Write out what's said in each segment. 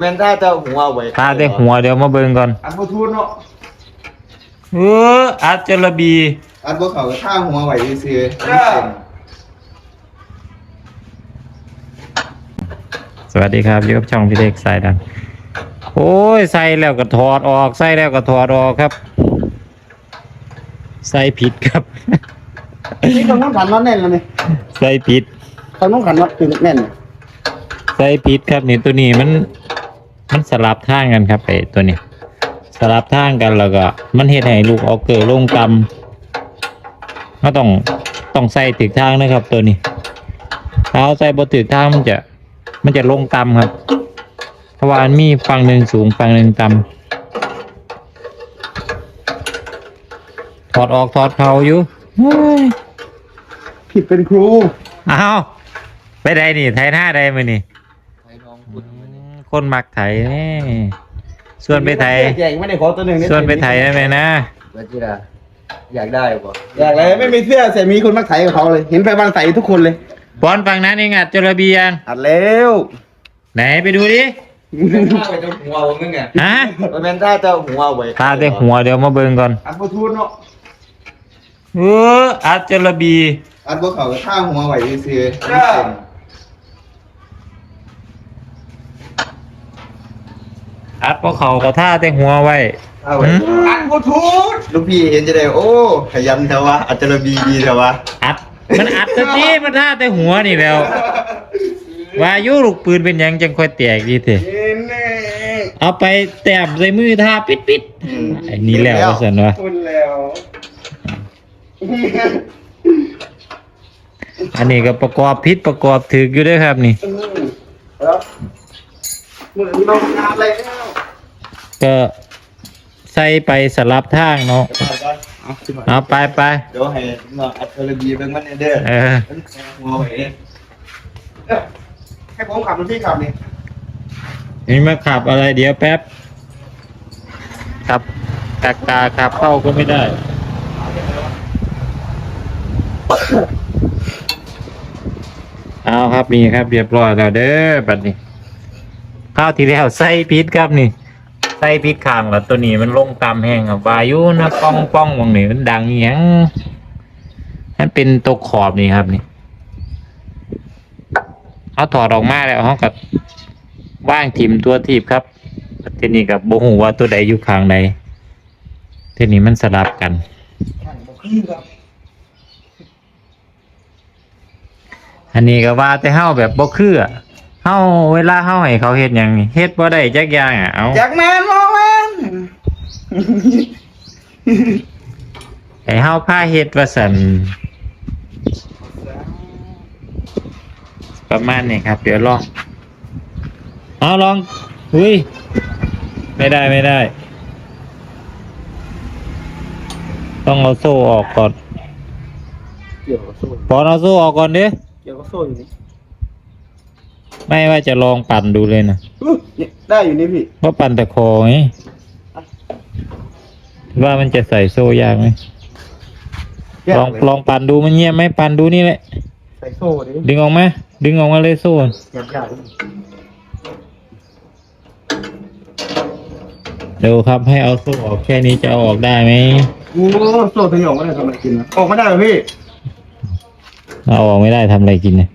แม่นถ้าจะหัวไว้ตาแต่หัวเดี๋ยวมาเบิ่งก่อนอันบ่ทูนเนาะเอออาจจะระบี อันบ่เขาก็ท่าหัวไว้ซื่อๆสวัสดีครับอยู่กับช่องพี่เล็กสายดังโอ้ยใส่แล้วก็ถอดออกใส่แล้วก็ถอดออกครับ ใส่ผิดครับนี่ทางน้องขันน็อตแน่นแล้วนี่ใส่ผิดทางน้องขันน็อตคือแน่น ใส่ผิดครับนี่ตัวนี้มัน มันสลับทางกันครับไอ้ตัวนี้ สลับทางกันแล้วก็ มันเฮ็ดให้ลูกออกเกิดลงต่ำก็ต้องต้องใส่ถึกทางนะครับ ตัวนี้ถ้าเอาใส่บ่ถึกทางมันจะ มันจะลงต่ำครับเพราะว่ามันมีฝั่งหนึ่งสูงฝั่งหนึ่งต่ำถอดออกถอดเขาอยู่เฮ้ยผิดเป็นครูอ้าวไปใดนี่ไทยหน้าใดมือนี่ไทยน้องพูดมาเนี่ย คนมักไถแน่ส่วนไปไถแจกไม่ได้ขอตัวหนึ่งส่วนไปไถได้ไหมนะว่าจิราอยากได้บ่อยากเลยไม่มีเสื้อแต่มีคนมาไถกับเขาเลย เห็นไปบางใส่ทุกคนเลยบอลฝั่งนั้นเองอัดจระเบียงอัดแล้วไหนไปดูดิแม่นท่าไว้จะหัวบ่มึงอะฮะแม่นถ้าจะหัวไว้ตาแต่หัวเดี๋ยวมาเบิ่งก่อนอัดบทูนเนาะเอออัดจระบีอันบ่เขาก็ท่าหัวไว้ซื่อ อัดพวกเขากระท่าแต่หัวไว้ เอาไว้หืม อัดบทูนลูกพี่เห็นจะได้โอ้ขยันเถอะวะอัจจะระบีดีเถอะวะอัด มันอัดตะกี้มันท่าแต่หัวนี่แล้วว่าอยุลูกปืนเป็นหยังจังค่อยแตกดีเถอะเห็นแน่เอาไปแต้มใส่มือท่าปิดปิดๆไอ้นี่แล้วว่าสันวะคุณแล้วอันนี้ก็ประกอบพิษประกอบถึกอยู่ด้วยครับนี่แล้วมือลงงานเลยแล้ว ก็ใส่ไปสลับทางเนาะเอาสิมาเอาไปไปเดี๋ยวให้น้องอัจจะระบีเบิ่งมันเด้อเออมันหัวไว้ให้ผมขับหรือพี่ขับนี่นี่มาขับอะไรเดี๋ยวแป๊บขับกากาขับเข้าก็ไม่ได้เอาครับนี่ครับเรียบร้อยแล้วเด้อบัดนี้ข้าวที่แล้วใส่พิษครับนี่ ใส่พิษข้างแล้วตัวนี้มันลงตามแห้งครับวาอยุนะป้องป้องมองนี่มันดังอหย่างมันเป็นตัวขอบนี่ครับนี่เอาถอดออกมาแล้วเขากับว่างทิมตัวทีบครับทีนี้กับโบหูว่าตัวใดอยู่ข้างใดทีนี้มันสลับกันอันนี้ก็ว่าแต่เฮาแบบบ่คืออะ เฮาเวลาเฮาให้เขาเฮ็ดหยังนี่เฮ็ดบ่ได้จักอย่างอะเอาจากแมนมองแมนให้เฮาพาเฮ็ดว่าซั่นประมาณนี้ครับ เดี๋ยวลองเอาลองอุ้ยไม่ได้ไม่ได้ ต้องเอาโซ่ออกก่อนเกี่ยวกับโซ่ปอนเอาโซ่ออกก่อนดิเกี่ยวกับโซ่อยู่นี่ ไม่ว่าจะลองปั่นดูเลยนะอุ๊ยเนี่ยได้อยู่นี่พี่ว่าปั่นแต่คอไงว่ามันจะใส่โซ่ยากไหมลองลองปั่นดูมันเงียบไหมปั่นดูนี่แหละ ใส่โซ่ดิดึงออกมาดึงออกมาเลยโซ่หยาบหยาบเดี๋ยวครับให้เอาโซ่ออกแค่นี้จะเอาออกได้ไหมโอ้โซ่ถึงออกไม่ได้ทำอะไรกินนะออกไม่ได้เหรอพี่เอาออกไม่ได้ทำอะไรกินเนี่ย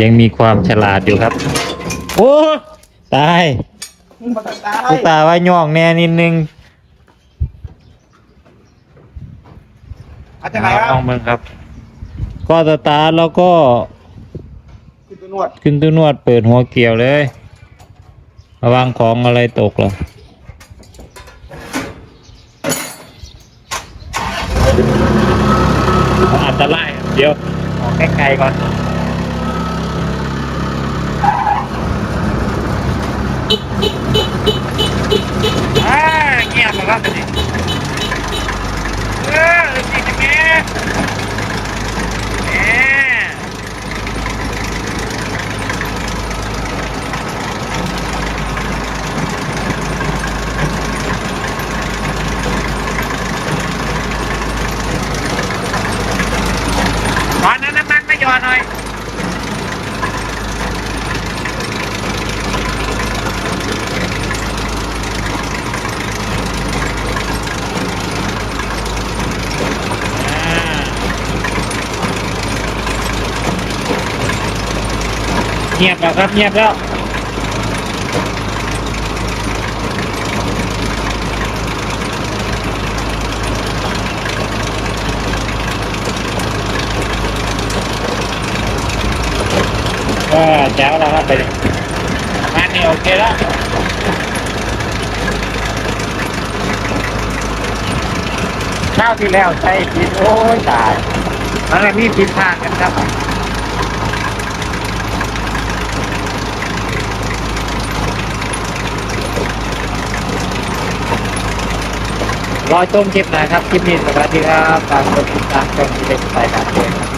ยังมีความฉลาดอยู่ครับ โอ้ตายมันตัดตากูตาว่าย่องแน่นิดนึงอาจจะไหนคลรัอบงมึงครับ ก็สตาร์ทแล้วก็คือตัวนวดขึ้นตัวนวดเปิดหัวเกี่ยวเลย ระวังของอะไรตกเหรออันตรายครับเดี๋ยวออกไกลๆก่อน bạn ơi. À. Nhẹp vào gấp nhẹp đó นไม่หยอดหน่อยงียบแล้วแล้วครับไปดิงานนี้โอเคแล้วข้าวที่แล้วใช้ผิดโอ้ยตายมันเลยมีผิดพลาดกันครับรอชมคลิปนะครับ คลิปนี้สวัสดีครับฝากกดติดตามชมที่เป็นสายการเงินครับ